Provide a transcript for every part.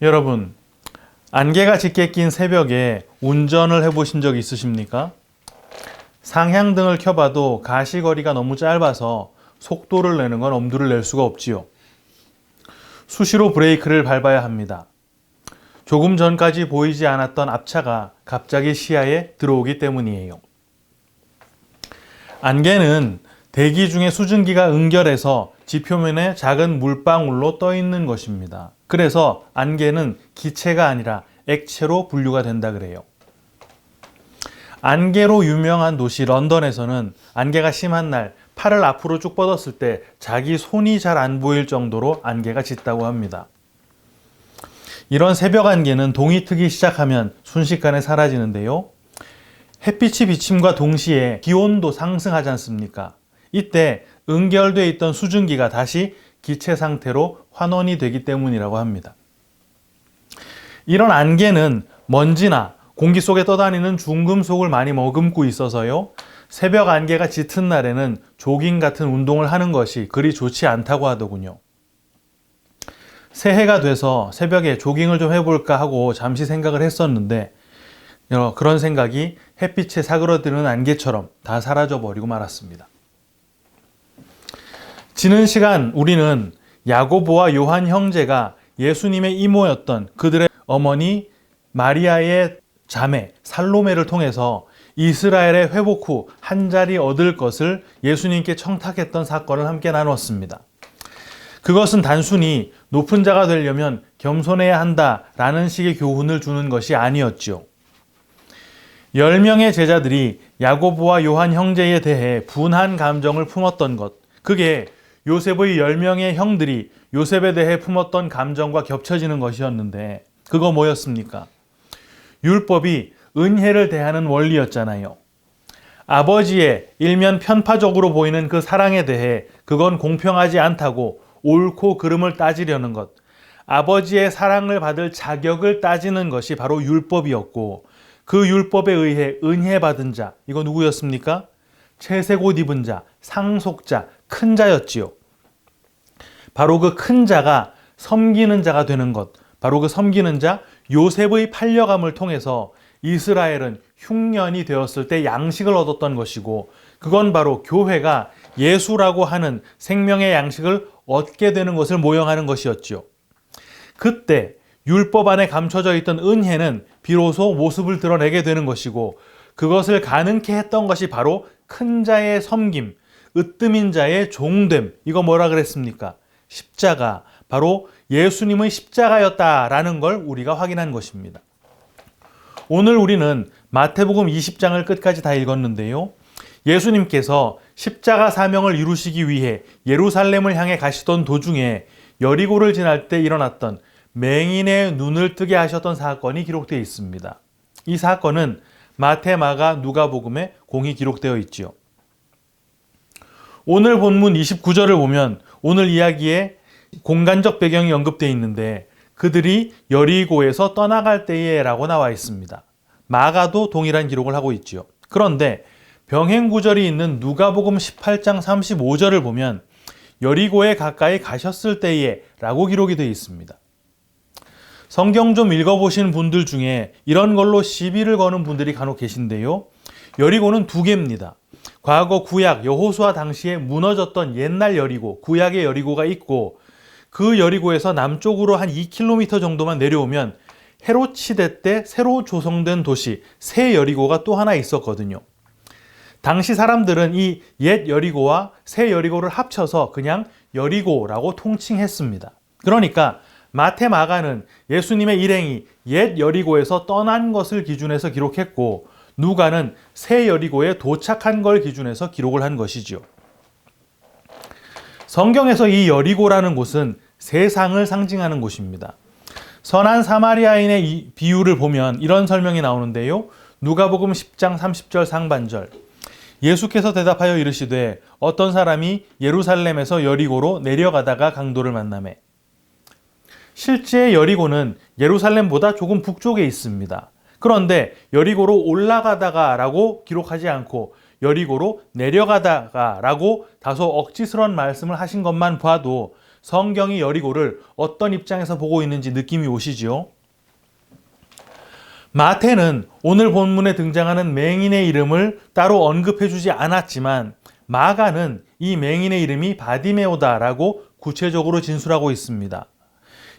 여러분, 안개가 짙게 낀 새벽에 운전을 해보신 적 있으십니까? 상향등을 켜봐도 가시거리가 너무 짧아서 속도를 내는 건 엄두를 낼 수가 없지요. 수시로 브레이크를 밟아야 합니다. 조금 전까지 보이지 않았던 앞차가 갑자기 시야에 들어오기 때문이에요. 안개는 대기 중에 수증기가 응결해서 지표면에 작은 물방울로 떠 있는 것입니다. 그래서 안개는 기체가 아니라 액체로 분류가 된다 그래요. 안개로 유명한 도시 런던에서는 안개가 심한 날 팔을 앞으로 쭉 뻗었을 때 자기 손이 잘 안 보일 정도로 안개가 짙다고 합니다. 이런 새벽 안개는 동이 트기 시작하면 순식간에 사라지는데요. 햇빛이 비침과 동시에 기온도 상승하지 않습니까? 이때 응결되어 있던 수증기가 다시 기체 상태로 환원이 되기 때문이라고 합니다. 이런 안개는 먼지나 공기 속에 떠다니는 중금속을 많이 머금고 있어서요. 새벽 안개가 짙은 날에는 조깅 같은 운동을 하는 것이 그리 좋지 않다고 하더군요. 새해가 돼서 새벽에 조깅을 좀 해볼까 하고 잠시 생각을 했었는데 어, 그런 생각이 햇빛에 사그러드는 안개처럼 다 사라져 버리고 말았습니다. 지는 시간 우리는 야고보와 요한 형제가 예수님의 이모였던 그들의 어머니 마리아의 자매 살로메를 통해서 이스라엘의 회복 후 한 자리 얻을 것을 예수님께 청탁했던 사건을 함께 나눴습니다. 그것은 단순히 높은 자가 되려면 겸손해야 한다라는 식의 교훈을 주는 것이 아니었지요. 10명의 제자들이 야고보와 요한 형제에 대해 분한 감정을 품었던 것. 그게 요셉의 10명의 형들이 요셉에 대해 품었던 감정과 겹쳐지는 것이었는데 그거 뭐였습니까? 율법이 은혜를 대하는 원리였잖아요. 아버지의 일면 편파적으로 보이는 그 사랑에 대해 그건 공평하지 않다고 옳고 그름을 따지려는 것. 아버지의 사랑을 받을 자격을 따지는 것이 바로 율법이었고 그 율법에 의해 은혜 받은 자, 이거 누구였습니까? 채색 옷 입은 자, 상속자, 큰 자였지요. 바로 그 큰 자가 섬기는 자가 되는 것, 바로 그 섬기는 자 요셉의 팔려감을 통해서 이스라엘은 흉년이 되었을 때 양식을 얻었던 것이고 그건 바로 교회가 예수라고 하는 생명의 양식을 얻게 되는 것을 모형하는 것이었지요. 그때 율법 안에 감춰져 있던 은혜는 비로소 모습을 드러내게 되는 것이고 그것을 가능케 했던 것이 바로 큰 자의 섬김, 으뜸인 자의 종됨. 이거 뭐라 그랬습니까? 십자가. 바로 예수님의 십자가였다라는 걸 우리가 확인한 것입니다. 오늘 우리는 마태복음 20장을 끝까지 다 읽었는데요. 예수님께서 십자가 사명을 이루시기 위해 예루살렘을 향해 가시던 도중에 여리고를 지날 때 일어났던 맹인의 눈을 뜨게 하셨던 사건이 기록되어 있습니다. 이 사건은 마태, 마가, 누가복음에 공이 기록되어 있지요. 오늘 본문 29절을 보면 오늘 이야기에 공간적 배경이 언급되어 있는데 그들이 여리고에서 떠나갈 때에 라고 나와 있습니다. 마가도 동일한 기록을 하고 있지요. 그런데 병행 구절이 있는 누가복음 18장 35절을 보면 여리고에 가까이 가셨을 때에 라고 기록이 되어 있습니다. 성경 좀 읽어보신 분들 중에 이런 걸로 시비를 거는 분들이 간혹 계신데요. 여리고는 두 개입니다. 과거 구약 여호수아 당시에 무너졌던 옛날 여리고, 구약의 여리고가 있고 그 여리고에서 남쪽으로 한 2km 정도만 내려오면 헤롯 시대 때 새로 조성된 도시 새 여리고가 또 하나 있었거든요. 당시 사람들은 이 옛 여리고와 새 여리고를 합쳐서 그냥 여리고라고 통칭했습니다. 그러니까 마테 마가는 예수님의 일행이 옛 여리고에서 떠난 것을 기준해서 기록했고 누가는 새 여리고에 도착한 걸 기준해서 기록을 한 것이지요. 성경에서 이 여리고라는 곳은 세상을 상징하는 곳입니다. 선한 사마리아인의 이 비유를 보면 이런 설명이 나오는데요. 누가복음 10장 30절 상반절. 예수께서 대답하여 이르시되 어떤 사람이 예루살렘에서 여리고로 내려가다가 강도를 만남에 실제 여리고는 예루살렘보다 조금 북쪽에 있습니다. 그런데 여리고로 올라가다가라고 기록하지 않고 여리고로 내려가다가라고 다소 억지스러운 말씀을 하신 것만 봐도 성경이 여리고를 어떤 입장에서 보고 있는지 느낌이 오시지요? 마태는 오늘 본문에 등장하는 맹인의 이름을 따로 언급해 주지 않았지만 마가는 이 맹인의 이름이 바디메오다라고 구체적으로 진술하고 있습니다.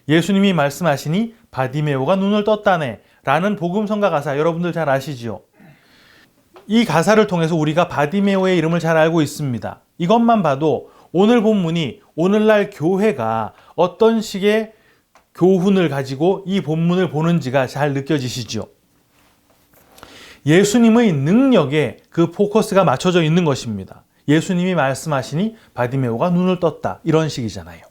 예수님이 말씀하시니 바디메오가 눈을 떴다네 라는 복음성가 가사 여러분들 잘 아시지요? 이 가사를 통해서 우리가 바디메오의 이름을 잘 알고 있습니다. 이것만 봐도 오늘 본문이 오늘날 교회가 어떤 식의 교훈을 가지고 이 본문을 보는지가 잘 느껴지시죠? 예수님의 능력에 그 포커스가 맞춰져 있는 것입니다. 예수님이 말씀하시니 바디메오가 눈을 떴다. 이런 식이잖아요.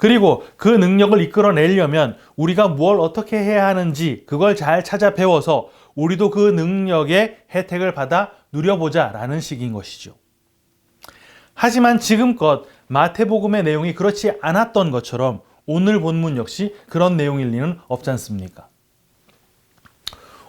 그리고 그 능력을 이끌어내려면 우리가 뭘 어떻게 해야 하는지 그걸 잘 찾아 배워서 우리도 그 능력의 혜택을 받아 누려보자 라는 식인 것이죠. 하지만 지금껏 마태복음의 내용이 그렇지 않았던 것처럼 오늘 본문 역시 그런 내용일 리는 없지 않습니까?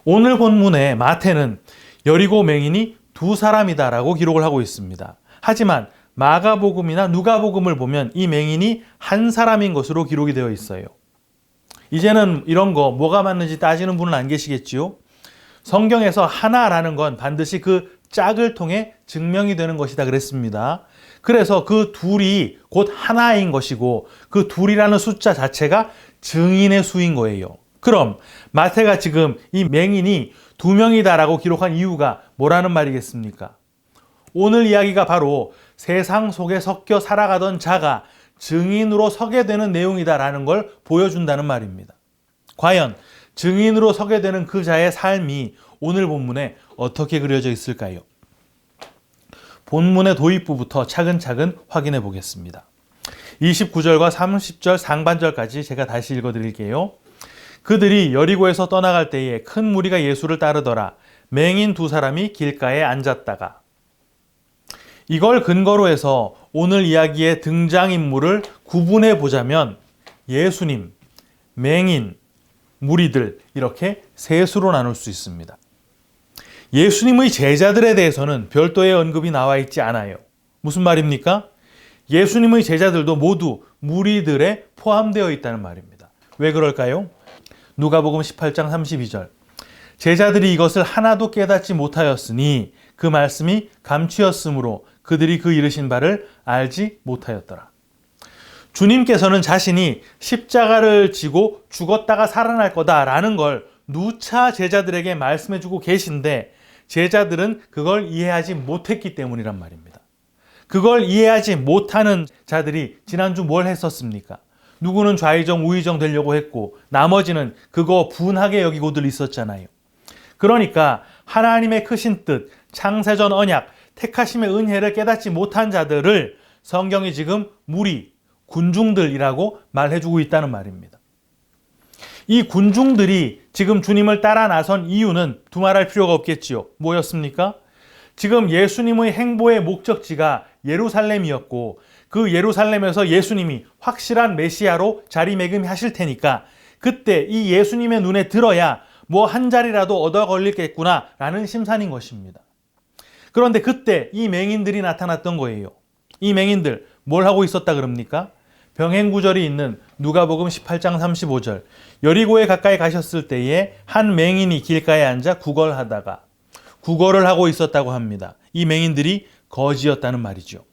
오늘 본문에 마태는 여리고 맹인이 두 사람이다라고 기록을 하고 있습니다. 하지만 마가복음이나 누가복음을 보면 이 맹인이 한 사람인 것으로 기록이 되어 있어요. 이제는 이런 거 뭐가 맞는지 따지는 분은 안 계시겠지요? 성경에서 하나라는 건 반드시 그 짝을 통해 증명이 되는 것이다 그랬습니다. 그래서 그 둘이 곧 하나인 것이고 그 둘이라는 숫자 자체가 증인의 수인 거예요. 그럼 마태가 지금 이 맹인이 두 명이다라고 기록한 이유가 뭐라는 말이겠습니까? 오늘 이야기가 바로 세상 속에 섞여 살아가던 자가 증인으로 서게 되는 내용이다라는 걸 보여준다는 말입니다. 과연 증인으로 서게 되는 그 자의 삶이 오늘 본문에 어떻게 그려져 있을까요? 본문의 도입부부터 차근차근 확인해 보겠습니다. 29절과 30절 상반절까지 제가 다시 읽어 드릴게요. 그들이 여리고에서 떠나갈 때에 큰 무리가 예수를 따르더라. 맹인 두 사람이 길가에 앉았다가 이걸 근거로 해서 오늘 이야기의 등장인물을 구분해 보자면 예수님, 맹인, 무리들 이렇게 셋으로 나눌 수 있습니다. 예수님의 제자들에 대해서는 별도의 언급이 나와 있지 않아요. 무슨 말입니까? 예수님의 제자들도 모두 무리들에 포함되어 있다는 말입니다. 왜 그럴까요? 누가복음 18장 32절. 제자들이 이것을 하나도 깨닫지 못하였으니 그 말씀이 감추었으므로 그들이 그 이르신 바를 알지 못하였더라. 주님께서는 자신이 십자가를 지고 죽었다가 살아날 거다라는 걸 누차 제자들에게 말씀해 주고 계신데 제자들은 그걸 이해하지 못했기 때문이란 말입니다. 그걸 이해하지 못하는 자들이 지난주 뭘 했었습니까? 누구는 좌의정, 우의정 되려고 했고 나머지는 그거 분하게 여기고들 있었잖아요. 그러니까 하나님의 크신 뜻, 창세전 언약, 택하심의 은혜를 깨닫지 못한 자들을 성경이 지금 무리, 군중들이라고 말해주고 있다는 말입니다. 이 군중들이 지금 주님을 따라 나선 이유는 두말할 필요가 없겠지요. 뭐였습니까? 지금 예수님의 행보의 목적지가 예루살렘이었고 그 예루살렘에서 예수님이 확실한 메시아로 자리매김하실 테니까 그때 이 예수님의 눈에 들어야 뭐 한 자리라도 얻어 걸리겠구나라는 심산인 것입니다. 그런데 그때 이 맹인들이 나타났던 거예요. 이 맹인들 뭘 하고 있었다 그럽니까? 병행 구절이 있는 누가복음 18장 35절. 여리고에 가까이 가셨을 때에 한 맹인이 길가에 앉아 구걸하다가 구걸을 하고 있었다고 합니다. 이 맹인들이 거지였다는 말이죠.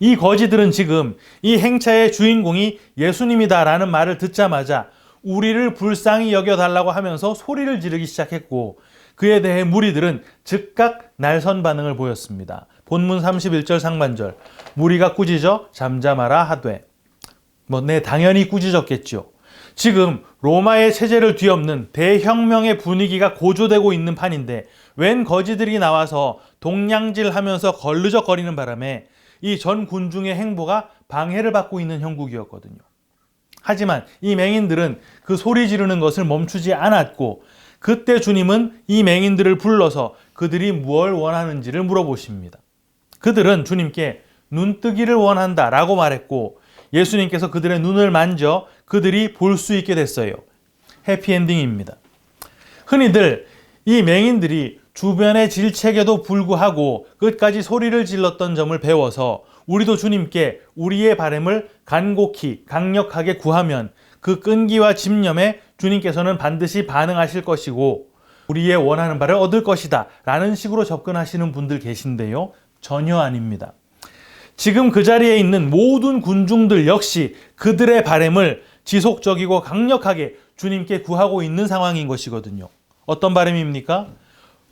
이 거지들은 지금 이 행차의 주인공이 예수님이다라는 말을 듣자마자 우리를 불쌍히 여겨달라고 하면서 소리를 지르기 시작했고 그에 대해 무리들은 즉각 날선 반응을 보였습니다. 본문 31절 상반절 무리가 꾸짖어 잠잠하라 하되 뭐 네 당연히 꾸짖었겠죠. 지금 로마의 체제를 뒤엎는 대혁명의 분위기가 고조되고 있는 판인데 웬 거지들이 나와서 동냥질하면서 걸르적거리는 바람에 이 전 군중의 행보가 방해를 받고 있는 형국이었거든요. 하지만 이 맹인들은 그 소리 지르는 것을 멈추지 않았고 그때 주님은 이 맹인들을 불러서 그들이 무엇을 원하는지를 물어보십니다. 그들은 주님께 눈뜨기를 원한다 라고 말했고 예수님께서 그들의 눈을 만져 그들이 볼 수 있게 됐어요. 해피엔딩입니다. 흔히들 이 맹인들이 주변의 질책에도 불구하고 끝까지 소리를 질렀던 점을 배워서 우리도 주님께 우리의 바램을 간곡히 강력하게 구하면 그 끈기와 집념에 주님께서는 반드시 반응하실 것이고 우리의 원하는 바를 얻을 것이다 라는 식으로 접근하시는 분들 계신데요. 전혀 아닙니다. 지금 그 자리에 있는 모든 군중들 역시 그들의 바램을 지속적이고 강력하게 주님께 구하고 있는 상황인 것이거든요. 어떤 바램입니까?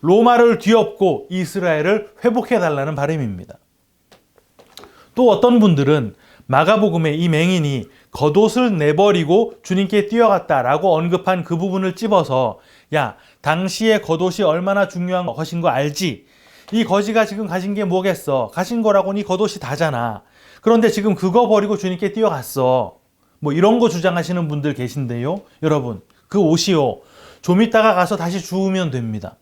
로마를 뒤엎고 이스라엘을 회복해 달라는 바램입니다. 또 어떤 분들은 마가복음의 이 맹인이 겉옷을 내버리고 주님께 뛰어갔다라고 언급한 그 부분을 찝어서 야 당시의 겉옷이 얼마나 중요한 것인 거 알지? 이 거지가 지금 가진 게 뭐겠어? 가진 거라고는 이 겉옷이 다잖아. 그런데 지금 그거 버리고 주님께 뛰어갔어. 뭐 이런 거 주장하시는 분들 계신데요. 여러분 그 옷이요. 좀 이따가 가서 다시 주우면 됩니다.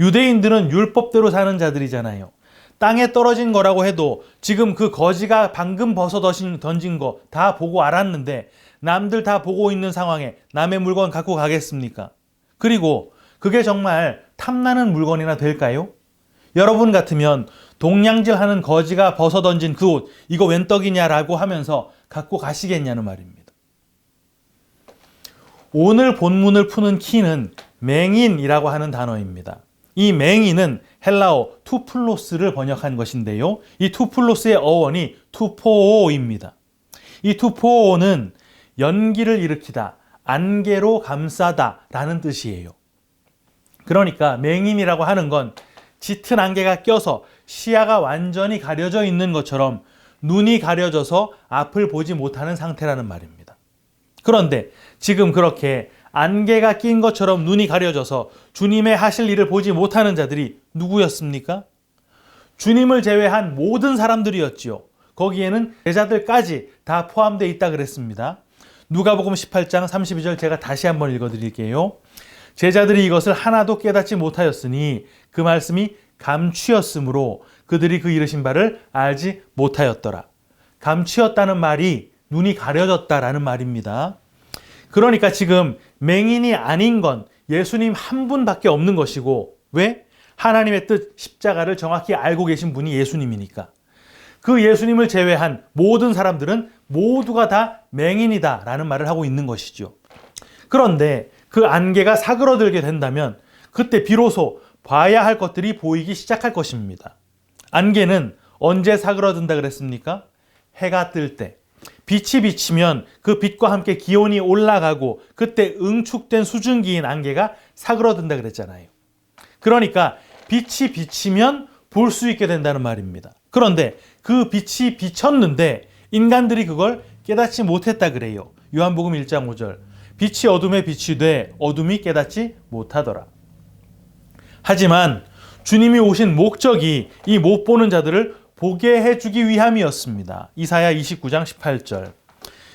유대인들은 율법대로 사는 자들이잖아요. 땅에 떨어진 거라고 해도 지금 그 거지가 방금 벗어 던진 거 다 보고 알았는데 남들 다 보고 있는 상황에 남의 물건 갖고 가겠습니까? 그리고 그게 정말 탐나는 물건이나 될까요? 여러분 같으면 동냥질 하는 거지가 벗어 던진 그 옷, 이거 웬 떡이냐라고 하면서 갖고 가시겠냐는 말입니다. 오늘 본문을 푸는 키는 맹인이라고 하는 단어입니다. 이 맹인은 헬라어 투플로스를 번역한 것인데요. 이 투플로스의 어원이 투포오입니다. 이 투포오는 연기를 일으키다, 안개로 감싸다 라는 뜻이에요. 그러니까 맹인이라고 하는 건 짙은 안개가 껴서 시야가 완전히 가려져 있는 것처럼 눈이 가려져서 앞을 보지 못하는 상태라는 말입니다. 그런데 지금 그렇게 안개가 낀 것처럼 눈이 가려져서 주님의 하실 일을 보지 못하는 자들이 누구였습니까? 주님을 제외한 모든 사람들이었지요. 거기에는 제자들까지 다 포함되어 있다 그랬습니다. 누가복음 18장 32절 제가 다시 한번 읽어 드릴게요. 제자들이 이것을 하나도 깨닫지 못하였으니 그 말씀이 감추였으므로 그들이 그 이르신 바를 알지 못하였더라. 감추었다는 말이 눈이 가려졌다라는 말입니다. 그러니까 지금 맹인이 아닌 건 예수님 한 분밖에 없는 것이고 왜? 하나님의 뜻 십자가를 정확히 알고 계신 분이 예수님이니까. 그 예수님을 제외한 모든 사람들은 모두가 다 맹인이다 라는 말을 하고 있는 것이죠. 그런데 그 안개가 사그러들게 된다면 그때 비로소 봐야 할 것들이 보이기 시작할 것입니다. 안개는 언제 사그러든다 그랬습니까? 해가 뜰 때. 빛이 비치면 그 빛과 함께 기온이 올라가고 그때 응축된 수증기인 안개가 사그러든다 그랬잖아요. 그러니까 빛이 비치면 볼 수 있게 된다는 말입니다. 그런데 그 빛이 비쳤는데 인간들이 그걸 깨닫지 못했다 그래요. 요한복음 1장 5절. 빛이 어둠에 빛이 돼 어둠이 깨닫지 못하더라. 하지만 주님이 오신 목적이 이 못 보는 자들을 보게 해주기 위함이었습니다. 이사야 29장 18절.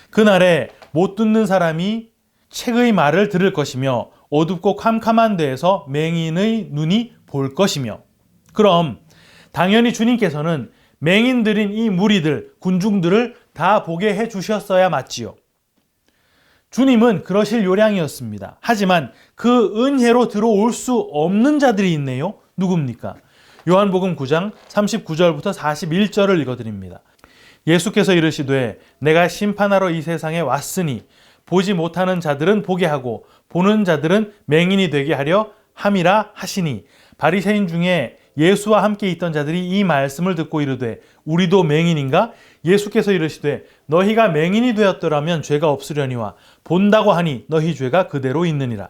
그날에 못 듣는 사람이 책의 말을 들을 것이며 어둡고 캄캄한 데에서 맹인의 눈이 볼 것이며 그럼 당연히 주님께서는 맹인들인 이 무리들, 군중들을 다 보게 해 주셨어야 맞지요. 주님은 그러실 요량이었습니다. 하지만 그 은혜로 들어올 수 없는 자들이 있네요. 누굽니까? 요한복음 9장 39절부터 41절을 읽어드립니다. 예수께서 이르시되 내가 심판하러 이 세상에 왔으니 보지 못하는 자들은 보게 하고 보는 자들은 맹인이 되게 하려 함이라 하시니 바리새인 중에 예수와 함께 있던 자들이 이 말씀을 듣고 이르되 우리도 맹인인가 예수께서 이르시되 너희가 맹인이 되었더라면 죄가 없으려니와 본다고 하니 너희 죄가 그대로 있느니라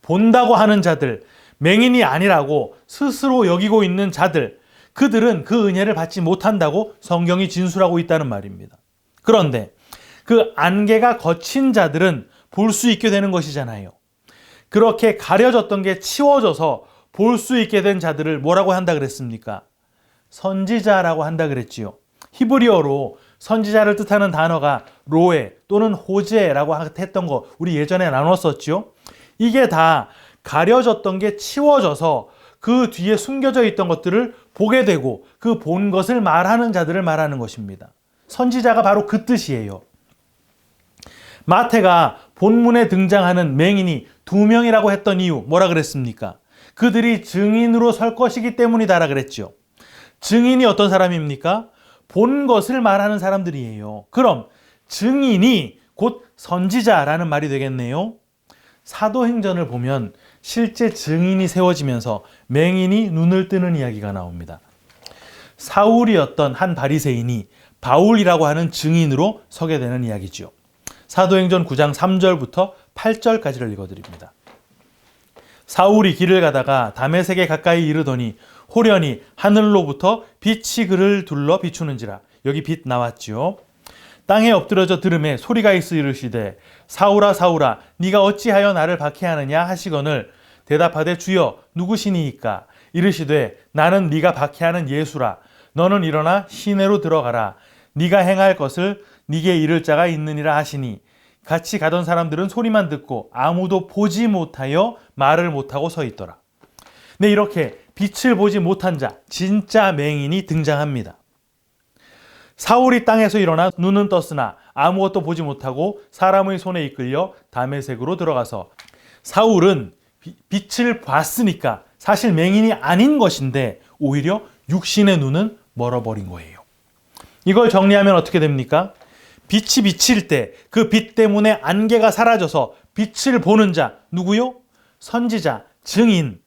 본다고 하는 자들 맹인이 아니라고 스스로 여기고 있는 자들, 그들은 그 은혜를 받지 못한다고 성경이 진술하고 있다는 말입니다. 그런데 그 안개가 거친 자들은 볼 수 있게 되는 것이잖아요. 그렇게 가려졌던 게 치워져서 볼 수 있게 된 자들을 뭐라고 한다 그랬습니까? 선지자라고 한다 그랬지요. 히브리어로 선지자를 뜻하는 단어가 로에 또는 호제라고 했던 거 우리 예전에 나눴었죠. 이게 다 가려졌던 게 치워져서 그 뒤에 숨겨져 있던 것들을 보게 되고 그 본 것을 말하는 자들을 말하는 것입니다. 선지자가 바로 그 뜻이에요. 마태가 본문에 등장하는 맹인이 두 명이라고 했던 이유 뭐라 그랬습니까? 그들이 증인으로 설 것이기 때문이다라 그랬죠. 증인이 어떤 사람입니까? 본 것을 말하는 사람들이에요. 그럼 증인이 곧 선지자라는 말이 되겠네요. 사도행전을 보면 실제 증인이 세워지면서 맹인이 눈을 뜨는 이야기가 나옵니다. 사울이었던 한 바리새인이 바울이라고 하는 증인으로 서게 되는 이야기지요. 사도행전 9장 3절부터 8절까지를 읽어드립니다. 사울이 길을 가다가 다메섹에 가까이 이르더니 호련히 하늘로부터 빛이 그를 둘러 비추는지라 여기 빛 나왔지요. 땅에 엎드려져 들음에 소리가 있어 이르시되 사울아 사울아 네가 어찌하여 나를 박해하느냐 하시거늘 대답하되 주여 누구시니이까 이르시되 나는 네가 박해하는 예수라 너는 일어나 시내로 들어가라 네가 행할 것을 네게 이를 자가 있느니라 하시니 같이 가던 사람들은 소리만 듣고 아무도 보지 못하여 말을 못하고 서 있더라. 네, 이렇게 빛을 보지 못한 자, 진짜 맹인이 등장합니다. 사울이 땅에서 일어나 눈은 떴으나 아무것도 보지 못하고 사람의 손에 이끌려 담에색으로 들어가서 사울은 비- 빛을 봤으니까 사실 맹인이 아닌 것인데 오히려 육신의 눈은 멀어버린 거예요. 이걸 정리하면 어떻게 됩니까? 빛이 비칠 때 그 빛 때문에 안개가 사라져서 빛을 보는 자 누구요? 선지자, 증인.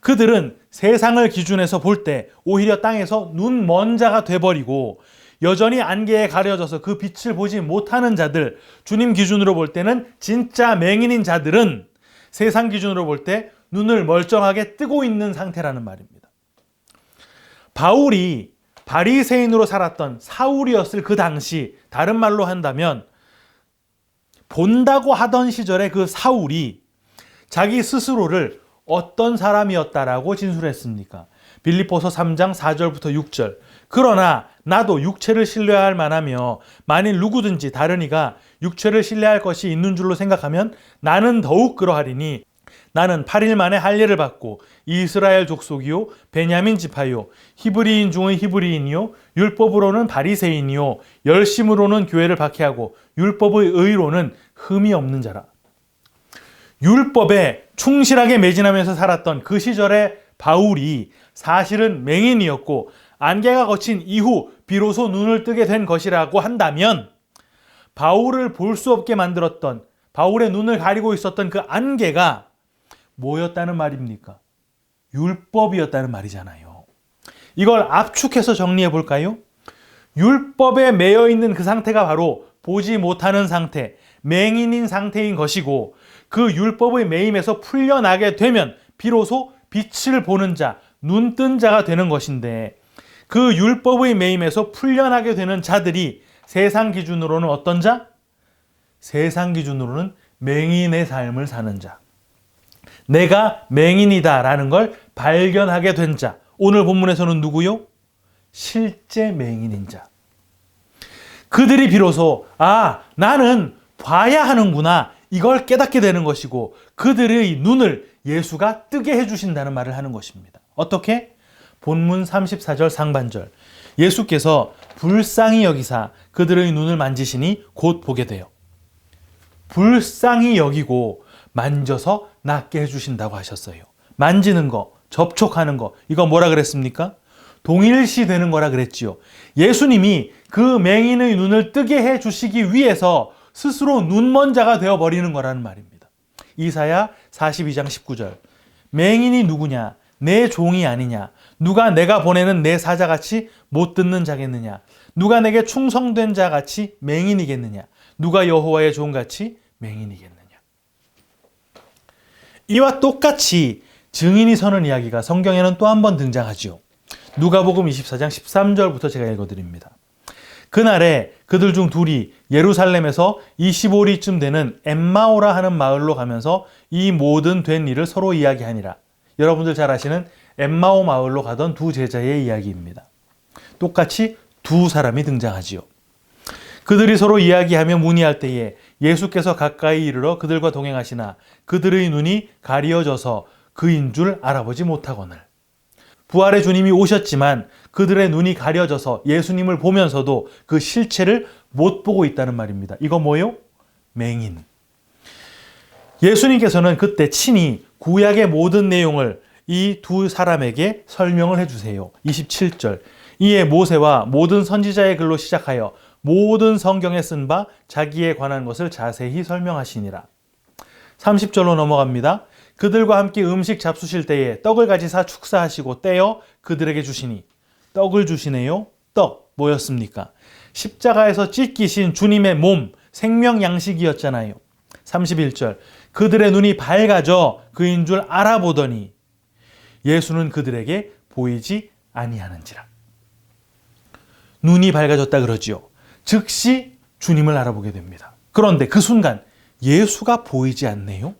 그들은 세상을 기준해서 볼 때 오히려 땅에서 눈 먼 자가 돼버리고 여전히 안개에 가려져서 그 빛을 보지 못하는 자들, 주님 기준으로 볼 때는 진짜 맹인인 자들은 세상 기준으로 볼 때 눈을 멀쩡하게 뜨고 있는 상태라는 말입니다. 바울이 바리새인으로 살았던 사울이었을 그 당시 다른 말로 한다면 본다고 하던 시절에 그 사울이 자기 스스로를 어떤 사람이었다라고 진술했습니까? 빌립보서 3장 4절부터 6절. 그러나 나도 육체를 신뢰할 만하며 만일 누구든지 다른 이가 육체를 신뢰할 것이 있는 줄로 생각하면 나는 더욱 그러하리니 나는 8일 만에 할례를 받고 이스라엘 족속이요 베냐민 지파요 히브리인 중의 히브리인이요 율법으로는 바리새인이요 열심으로는 교회를 박해하고 율법의 의로는 흠이 없는 자라. 율법에 충실하게 매진하면서 살았던 그 시절의 바울이 사실은 맹인이었고 안개가 거친 이후 비로소 눈을 뜨게 된 것이라고 한다면 바울을 볼 수 없게 만들었던 바울의 눈을 가리고 있었던 그 안개가 뭐였다는 말입니까? 율법이었다는 말이잖아요. 이걸 압축해서 정리해 볼까요? 율법에 매여 있는 그 상태가 바로 보지 못하는 상태, 맹인인 상태인 것이고 그 율법의 매임에서 풀려나게 되면 비로소 빛을 보는 자, 눈 뜬 자가 되는 것인데 그 율법의 매임에서 풀려나게 되는 자들이 세상 기준으로는 어떤 자? 세상 기준으로는 맹인의 삶을 사는 자. 내가 맹인이다라는 걸 발견하게 된 자. 오늘 본문에서는 누구요? 실제 맹인인 자. 그들이 비로소 아, 나는 봐야 하는구나. 이걸 깨닫게 되는 것이고 그들의 눈을 예수가 뜨게 해 주신다는 말을 하는 것입니다. 어떻게? 본문 34절 상반절. 예수께서 불쌍히 여기사 그들의 눈을 만지시니 곧 보게 돼요. 불쌍히 여기고 만져서 낫게 해주신다고 하셨어요. 만지는 거, 접촉하는 거, 이거 뭐라 그랬습니까? 동일시 되는 거라 그랬지요. 예수님이 그 맹인의 눈을 뜨게 해 주시기 위해서 스스로 눈먼 자가 되어 버리는 거라는 말입니다. 이사야 42장 19절. 맹인이 누구냐? 내 종이 아니냐? 누가 내가 보내는 내 사자같이 못 듣는 자겠느냐? 누가 내게 충성된 자같이 맹인이겠느냐? 누가 여호와의 종같이 맹인이겠느냐? 이와 똑같이 증인이 서는 이야기가 성경에는 또 한 번 등장하지요. 누가복음 24장 13절부터 제가 읽어드립니다. 그날에 그들 중 둘이 예루살렘에서 25리쯤 되는 엠마오라 하는 마을로 가면서 이 모든 된 일을 서로 이야기하니라. 여러분들 잘 아시는 엠마오 마을로 가던 두 제자의 이야기입니다. 똑같이 두 사람이 등장하지요. 그들이 서로 이야기하며 문의할 때에 예수께서 가까이 이르러 그들과 동행하시나 그들의 눈이 가리어져서 그인 줄 알아보지 못하거늘. 부활의 주님이 오셨지만 그들의 눈이 가려져서 예수님을 보면서도 그 실체를 못 보고 있다는 말입니다. 이거 뭐요? 맹인. 예수님께서는 그때 친히 구약의 모든 내용을 이 두 사람에게 설명을 해주세요. 27절. 이에 모세와 모든 선지자의 글로 시작하여 모든 성경에 쓴 바 자기에 관한 것을 자세히 설명하시니라. 30절로 넘어갑니다. 그들과 함께 음식 잡수실 때에 떡을 가지 사 축사하시고 떼어 그들에게 주시니 떡을 주시네요. 떡 뭐였습니까? 십자가에서 찢기신 주님의 몸 생명 양식이었잖아요. 31절 그들의 눈이 밝아져 그인 줄 알아보더니 예수는 그들에게 보이지 아니하는지라. 눈이 밝아졌다 그러지요. 즉시 주님을 알아보게 됩니다. 그런데 그 순간 예수가 보이지 않네요.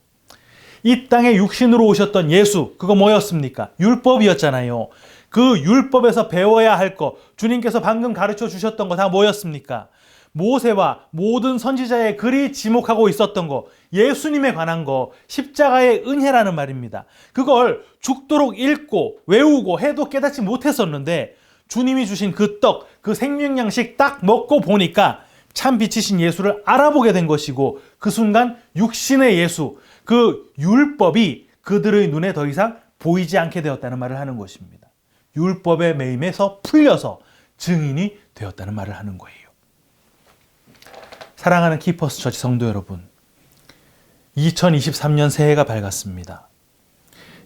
이 땅에 육신으로 오셨던 예수, 그거 뭐였습니까? 율법이었잖아요. 그 율법에서 배워야 할 거, 주님께서 방금 가르쳐 주셨던 거 다 뭐였습니까? 모세와 모든 선지자의 글이 지목하고 있었던 거, 예수님에 관한 거, 십자가의 은혜라는 말입니다. 그걸 죽도록 읽고 외우고 해도 깨닫지 못했었는데, 주님이 주신 그 떡, 그 생명 양식 딱 먹고 보니까 참 빛이신 예수를 알아보게 된 것이고, 그 순간 육신의 예수, 그 율법이 그들의 눈에 더 이상 보이지 않게 되었다는 말을 하는 것입니다. 율법의 매임에서 풀려서 증인이 되었다는 말을 하는 거예요. 사랑하는 키퍼스 처치 성도 여러분, 2023년 새해가 밝았습니다.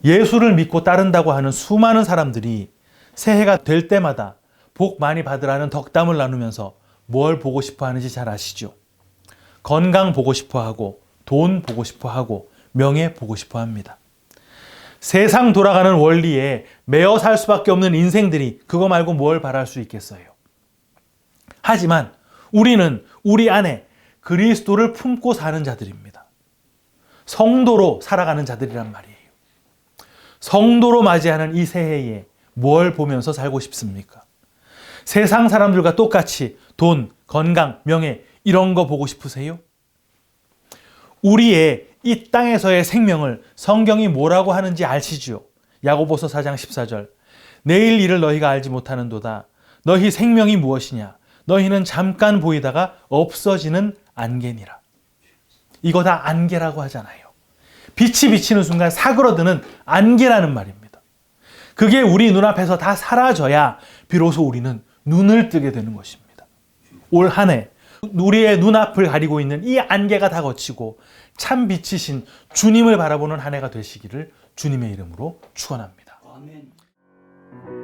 예수를 믿고 따른다고 하는 수많은 사람들이 새해가 될 때마다 복 많이 받으라는 덕담을 나누면서 뭘 보고 싶어 하는지 잘 아시죠? 건강 보고 싶어 하고, 돈 보고 싶어 하고, 명예 보고 싶어 합니다. 세상 돌아가는 원리에 매어 살 수밖에 없는 인생들이 그거 말고 뭘 바랄 수 있겠어요? 하지만 우리는 우리 안에 그리스도를 품고 사는 자들입니다. 성도로 살아가는 자들이란 말이에요. 성도로 맞이하는 이 새해에 뭘 보면서 살고 싶습니까? 세상 사람들과 똑같이 돈, 건강, 명예 이런 거 보고 싶으세요? 우리의 이 땅에서의 생명을 성경이 뭐라고 하는지 아시지요? 야고보서 4장 14절. 내일 일을 너희가 알지 못하는도다. 너희 생명이 무엇이냐? 너희는 잠깐 보이다가 없어지는 안개니라. 이거 다 안개라고 하잖아요. 빛이 비치는 순간 사그러드는 안개라는 말입니다. 그게 우리 눈앞에서 다 사라져야 비로소 우리는 눈을 뜨게 되는 것입니다. 올 한 해 우리의 눈앞을 가리고 있는 이 안개가 다 거치고 참 빛이신 주님을 바라보는 한 해가 되시기를 주님의 이름으로 축원합니다. 아멘.